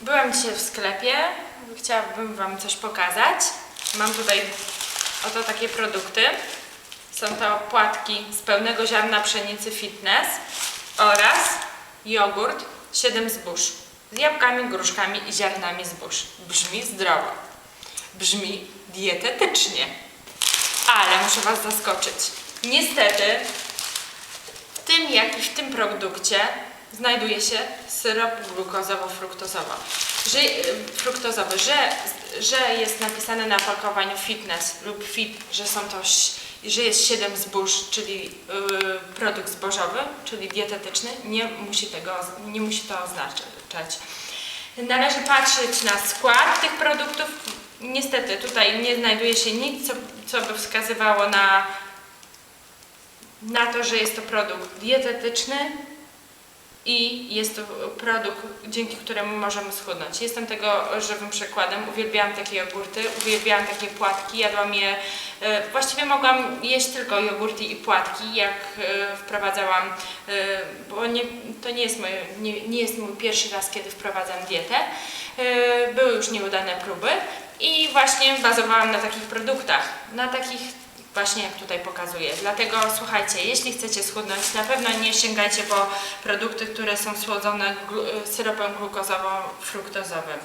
Byłam dzisiaj w sklepie, chciałabym Wam coś pokazać. Mam tutaj oto takie produkty. Są to płatki z pełnego ziarna pszenicy fitness oraz jogurt 7 zbóż z jabłkami, gruszkami i ziarnami zbóż. Brzmi zdrowo. Brzmi dietetycznie. Ale muszę Was zaskoczyć. Niestety w tym, jak i w tym produkcie znajduje się syrop glukozowo-fruktozowy. Że, y, fruktozowy, że, że jest napisane na opakowaniu fitness lub fit, że są to, że jest 7 zbóż, czyli y, produkt zbożowy, czyli dietetyczny, nie musi, tego, nie musi to oznaczać. Należy patrzeć na skład tych produktów. Niestety tutaj nie znajduje się nic, co, co by wskazywało na na to, że jest to produkt dietetyczny i jest to produkt, dzięki któremu możemy schudnąć. Jestem tego żywym przykładem. Uwielbiałam takie jogurty, uwielbiałam takie płatki, jadłam je, e, właściwie mogłam jeść tylko jogurty i płatki, jak e, wprowadzałam, e, bo nie, to nie jest, moje, nie, nie jest mój pierwszy raz, kiedy wprowadzam dietę. Były już nieudane próby i właśnie bazowałam na takich produktach, na takich właśnie jak tutaj pokazuję. Dlatego słuchajcie, jeśli chcecie schudnąć, na pewno nie sięgajcie po produkty, które są słodzone glu- syropem glukozowo-fruktozowym.